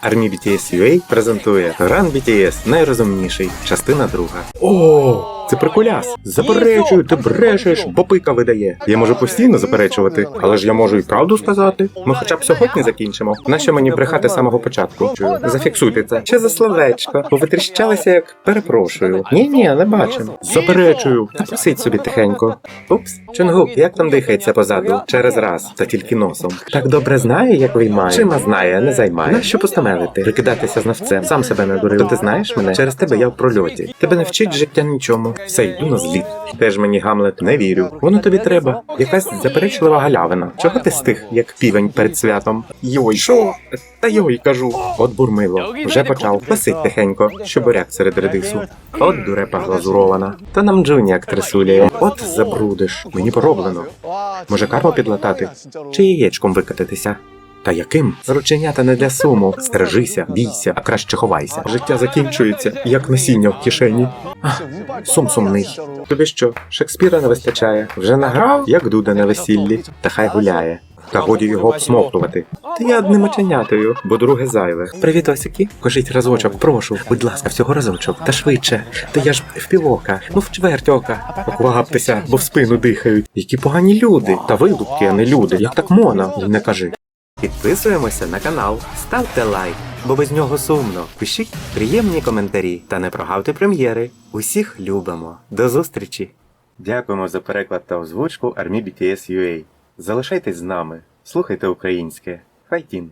Армі BTS UA презентує Run BTS найрозумніший, частина друга. О, це приколяс. Заперечую, ти брешеш, бо пика видає. Я можу постійно заперечувати, але ж я можу і правду сказати. Ми хоча б сьогодні закінчимо. Нащо мені брехати з самого початку? Зафіксуйте це. Що за словечко? Бо ви тріщалися як перепрошую. Ні, ні, не бачимо. Заперечую. Та просить собі тихенько. Упс, Чонгук, як там дихається позаду? Через раз, та тільки носом. Так добре знає, як виймає. Чима знає, не займає. Нащо постамелити? Прикидатися знавцем. Сам себе не дурив. То ти знаєш мене? Через тебе я в прольоті. Тебе не вчить життя нічому. Все, йду на зліт. Теж мені Гамлет не вірю. Воно тобі треба. Якась заперечлива галявина. Чого ти стих, як півень перед святом? Йой, що? Та йой, кажу. От бурмило. Вже почав. Пасить тихенько, що буряк серед редису. От дурепа глазурована. Та нам Джуні як трисуляє. От забрудиш. Мені пороблено. Може карму підлатати? Чи яєчком викатитися? Та яким? Рученята не для суму. Стережися, бійся, а краще ховайся. Життя закінчується, як насіння в кишені. Сум сумний. Тобі що, Шекспіра не вистачає? Вже награв, як дуда на весіллі, та хай гуляє. Та годі його обсмоктувати. Та я одним оченятою, бо друге зайве. Привіт, Осіки. Кажіть разочок, прошу. Будь ласка, всього разочок. Та швидше. Та я ж в півока, ну в чверть ока. Покваптеся, бо в спину дихають. Які погані люди. Та вилупки, а не люди. Як так мона? Не кажи. Підписуємося на канал, ставте лайк, бо без нього сумно. Пишіть приємні коментарі та не прогавте прем'єри. Усіх любимо. До зустрічі! Дякуємо за переклад та озвучку Армі BTS UA. Залишайтесь з нами, слухайте українське. Файтін!